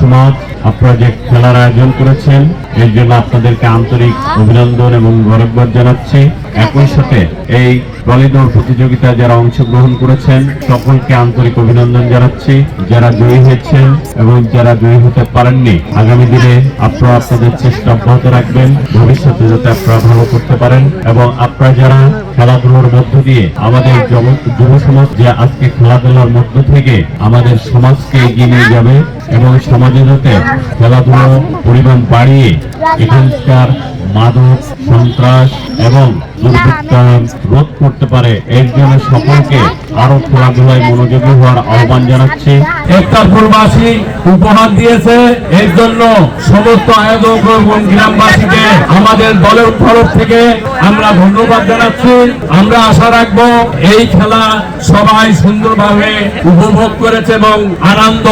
সমাজ আপনারা যে খেলার আয়োজন করেছেন। এর জন্য আপনাদেরকে আন্তরিক অভিনন্দন এবং গৌরববোধ জানাচ্ছি। একই সাথে এই ট্রলিদৌড় প্রতিযোগিতায় যারা অংশগ্রহণ করেছেন, সকলকে আন্তরিক অভিনন্দন জানাচ্ছি। যারা জয়ী হয়েছেন এবং যারা জয়ী হতে পারেননি, আগামী দিনে আপনারা আপনাদের চেষ্টা অব্যাহত রাখবেন। ভবিষ্যতে যাতে আপনারা ভালো করতে পারেন এবং আপনারা যারা খেলাধুলোর মধ্য দিয়ে আমাদের যুব সমাজ যে আজকে খেলাধুলার মধ্য থেকে আমাদের সমাজকে এগিয়ে নিয়ে যাবে এবং সমাজে যাতে খেলাধুলার পরিমাণ বাড়িয়ে এখানকার মাদক, সন্ত্রাস এবং রোধ করতে পারে। এর জন্য সকলকে আরও খেলাধুলায় মনোযোগী হওয়ার আহ্বান জানাচ্ছি। একতারপুরবাসী উপহার দিয়েছে। এর জন্য সমস্ত আয়োজক এবং গ্রামবাসীকে আমাদের দলের তরফ থেকে আমরা ধন্যবাদ জানাচ্ছি। আমরা আশা রাখব এই খেলা সবাই সুন্দরভাবে উপভোগ করেছে এবং আনন্দ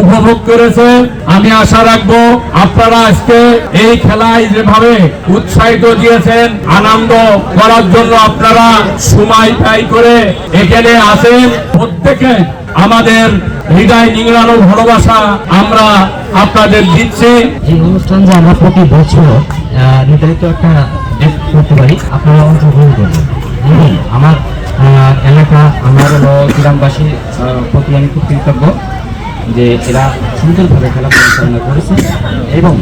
উপভোগ করেছে। আমি আশা রাখব আপনারা আজকে এই খেলায় যেভাবে উৎসাহিত দিয়েছেন আনন্দ করার জন্য আপনারা সময় ব্যয় করে এখানে আসেন। প্রত্যেকে আমাদের হৃদয় নিংড়ানো ভালোবাসা আমরা আপনাদের দিচ্ছি। এই অনুষ্ঠান যে আমরা প্রতি বছর নির্ধারিত একটা করতে পারি, আপনারা অংশগ্রহণ করবেন। আমার এলাকা, আমার হলো গ্রামবাসীর প্রতি আমি খুব কৃতজ্ঞ যে এরা সুন্দরভাবে খেলা পরিচালনা করেছে এবং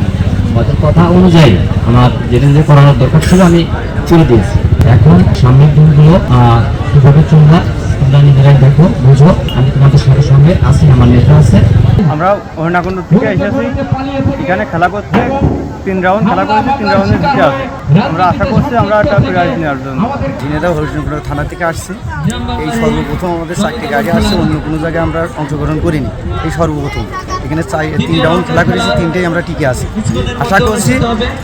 কথা অনুযায়ী আমার যেটা যে করানোর দরকার ছিল আমি করে দিয়েছি। এখন সামনের দিনগুলো কীভাবে চলবে তোমরা নিজেরাই দেখো বুঝো। আমি তোমাদের সাথে সঙ্গে আছি আমার নেতা আছে। আমরা হরিণাকুণ্ড থেকে এসেছি। এখানে খেলা করতে তিন রাউন্ড খেলা করেছি তিন রাউন্ডে জিতে আছে। আমরা আশা করছি আমরা একটা প্রাইজ নেওয়ার জন্য। ঝিনেদা হরিশনপুর থানা থেকে আসছি। এই সর্বপ্রথম আমাদের চারটি গাড়ি আসছে অন্য কোনো জায়গায় আমরা অংশগ্রহণ করিনি। এই সর্বপ্রথম। এখানে চাই তিন রাউন্ড খেলা করেছি তিনটেই আমরা টিকে আছি। আশা করছি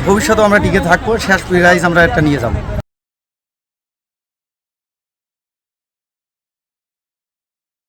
ভবিষ্যতেও আমরা টিকে থাকব শেষ প্রাইজ আমরা একটা নিয়ে যাব।